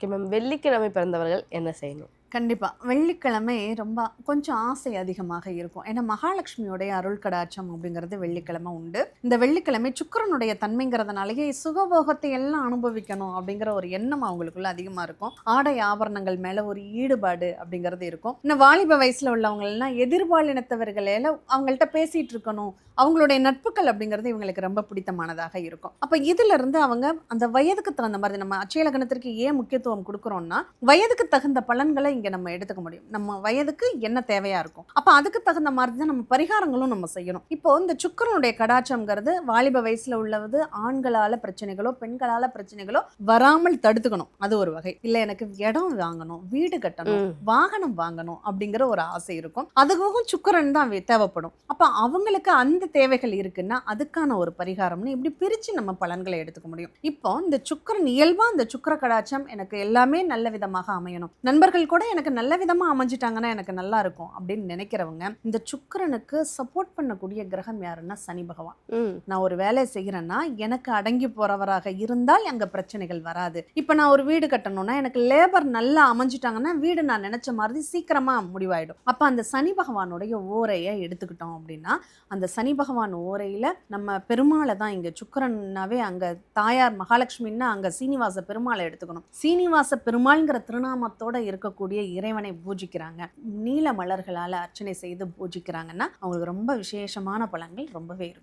Okay ma'am வெள்ளிக்கிழமை பிறந்தவர்கள் என்ன செய்யணும்? கண்டிப்பாக வெள்ளிக்கிழமை ரொம்ப கொஞ்சம் ஆசை அதிகமாக இருக்கும். ஏன்னா மகாலட்சுமியோடைய அருள் கடாட்சம் அப்படிங்கிறது வெள்ளிக்கிழமை உண்டு. இந்த வெள்ளிக்கிழமை சுக்கிரனுடைய தன்மைங்கிறதுனாலேயே சுகபோகத்தை எல்லாம் அனுபவிக்கணும் அப்படிங்கிற ஒரு எண்ணம் அவங்களுக்குள்ள அதிகமாக இருக்கும். ஆடை ஆபரணங்கள் மேலே ஒரு ஈடுபாடு அப்படிங்கிறது இருக்கும். இன்னும் வாலிப வயசில் உள்ளவங்கலாம் எதிர்பாலினத்தவர்களையில அவங்கள்ட்ட பேசிகிட்டு இருக்கணும். அவங்களுடைய நட்புகள் அப்படிங்கிறது இவங்களுக்கு ரொம்ப பிடித்தமானதாக இருக்கும். அப்போ இதிலிருந்து அவங்க அந்த வயதுக்கு தகுந்த மாதிரி நம்ம அச்சயலகணத்திற்கு ஏன் முக்கியத்துவம் கொடுக்குறோம்னா வயதுக்கு தகுந்த பலன்களை இங்கே நம்ம எடுத்துக்க முடியும். நம்ம வயதுக்கு என்ன தேவையா இருக்கும்? அப்போ அதுக்கு தகுந்த மாதிரி தான் நம்ம பரிகாரங்களும் நம்ம செய்யணும். இப்போ இந்த சுக்கரனுடைய கடாச்சம்ங்கிறது வாலிப வயசுல உள்ளவது ஆண்களால பிரச்சனைகளோ பெண்களால பிரச்சனைகளோ வராமல் தடுத்துக்கணும். அது ஒரு வகை. இல்ல எனக்கு இடம் வாங்கணும் வீடு கட்டணும். வாகனம் வாங்கணும் அப்படிங்கிற ஒரு ஆசை இருக்கும். அதுவும் சுக்கரன் தான் தேவைப்படும். அப்ப அவங்களுக்கு அந்த தேவைகள் இருக்குன்னா அதுக்கான ஒரு பரிகாரம்னு இப்படி பிரிச்சு நம்ம பலன்களை எடுத்துக்க முடியும். இப்போ இந்த சுக்கரன் இயல்பா இந்த சுக்கர கடாட்சம் எனக்கு எல்லாமே நல்ல விதமாக அமையணும். நண்பர்கள் கூட எனக்கு நல்ல விதமா அமைஞ்சிட்டாங்கன்னா எனக்கு நல்லா இருக்கும் அப்படின்னு நினைக்கிறவங்க இந்த சுக்கிரனுக்கு சப்போர்ட் பண்ணக்கூடிய கிரகம் யாருன்னா சனி பகவான். நான் ஒரு வேலை செய்கிறேன்னா எனக்கு அடங்கி போறவராக இருந்தால் அங்க பிரச்சனைகள் வராது. இப்போ நான் ஒரு வீடு கட்டணும்னா எனக்கு லேபர் நல்லா அமைஞ்சிட்டாங்கன்னா வீடு நான் நினைச்ச மாதிரி சீக்கிரமா முடிவாயிடும். அப்ப அந்த சனி பகவானுடைய ஓரையை எடுத்துக்கிட்டோம் அப்படின்னா அந்த சனி பகவான் ஓரையில நம்ம பெருமாளை தான் இங்க சுக்கிரன்னாவே அங்க தாயார் மகாலட்சுமின்னா அங்க சீனிவாச பெருமாளை எடுத்துக்கணும். சீனிவாச பெருமாள்ங்கிற திருநாமத்தோட இருக்கக்கூடிய இறைவனை பூஜிக்கிறாங்க. நீல மலர்களால் அர்ச்சனை செய்து பூஜிக்கிறாங்கன்னா அவங்களுக்கு ரொம்ப விசேஷமான பலன்கள் ரொம்பவே இருக்கும்.